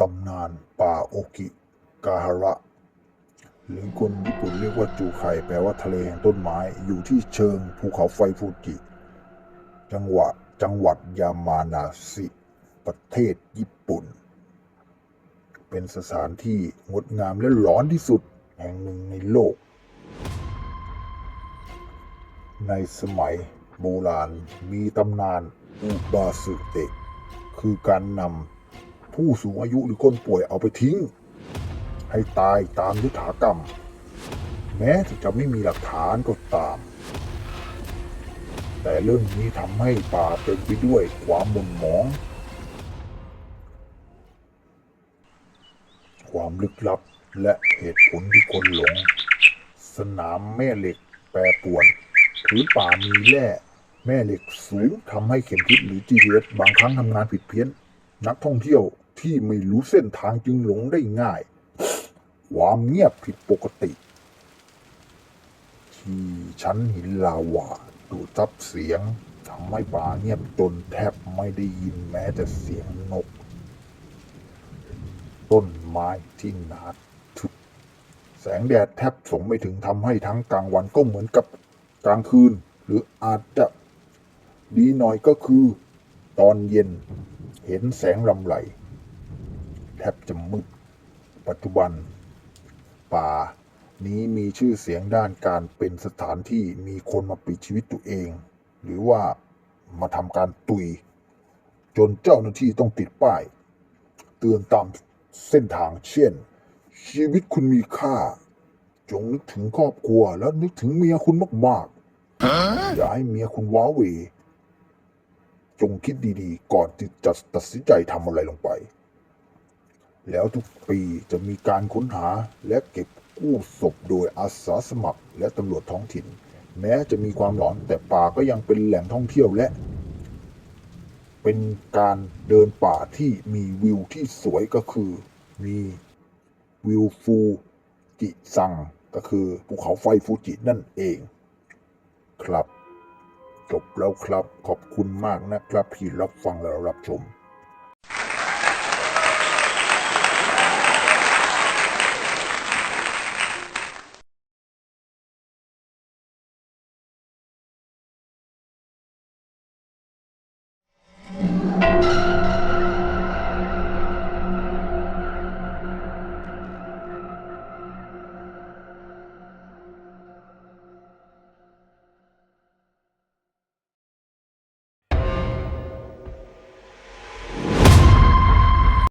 ตำนานป่าโอกิกาฮาระ หรือคนญี่ปุ่นเรียกว่าจูไคแปลว่าทะเลแห่งต้นไม้อยู่ที่เชิงภูเขาไฟฟูจิ จังหวัดจังหวัดยามานาซิประเทศญี่ปุ่น เป็นสถานที่งดงามและหลอนที่สุดแห่งหนึ่งในโลก ในสมัยโบราณมีตำนานอุบาสึเตะคือการนำ ผู้สูงอายุหรือคนป่วยเอาไปทิ้ง ให้ตายตามยถากรรม แม้จะไม่มีหลักฐานก็ตาม แต่เรื่องนี้ทำให้ป่าเต็มไปด้วยความหม่นหมอง ความลึกลับและเหตุผลที่คนหลง สนามแม่เหล็กแปรปรวนพื้นป่ามีแร่แม่เหล็กสูงทำให้เข็มทิศหรือ GPS บางครั้งทำงานผิดเพี้ยน นักท่องเที่ยว ที่ไม่รู้เส้นทางจึงหลงได้ง่าย ความเงียบผิดปกติ ที่ชั้นหินลาวาดูดซับเสียงทำให้ป่าเงียบจนแทบไม่ได้ยินแม้แต่เสียงนก ต้นไม้ที่หนาทึบแสงแดดแทบส่งไม่ถึงทำให้ทั้งกลางวันก็เหมือนกับกลางคืน หรืออาจจะดีหน่อยก็คือ ตอนเย็นเห็นแสงลำไหล แทบจะมืดปัจจุบัน ป่านี้มีชื่อเสียงด้านการเป็นสถานที่มีคนมาปิดชีวิตตัวเอง หรือว่ามาทำการตุย จนเจ้าหน้าที่ต้องติดป้าย เตือนตามเส้นทางเช่น ชีวิตคุณมีค่า จงนึกถึงครอบครัวแล้วนึกถึงเมียคุณมากๆอย่าให้เมียคุณว้าเหวจงคิดดีๆ ก่อนที่จะตัดสินใจทำอะไรลงไป แล้วทุกปีจะมีการค้นหาและเก็บกู้ศพโดยอาสาสมัครและตำรวจท้องถิ่น แม้จะมีความหลอนแต่ป่าก็ยังเป็นแหล่งท่องเที่ยวและ เป็นการเดินป่าที่มีวิวที่สวยก็คือ มีวิวฟูจิซังก็คือภูเขาไฟฟูจินั่นเอง ครับ จบแล้วครับขอบคุณมากนะครับที่รับฟังและรับชม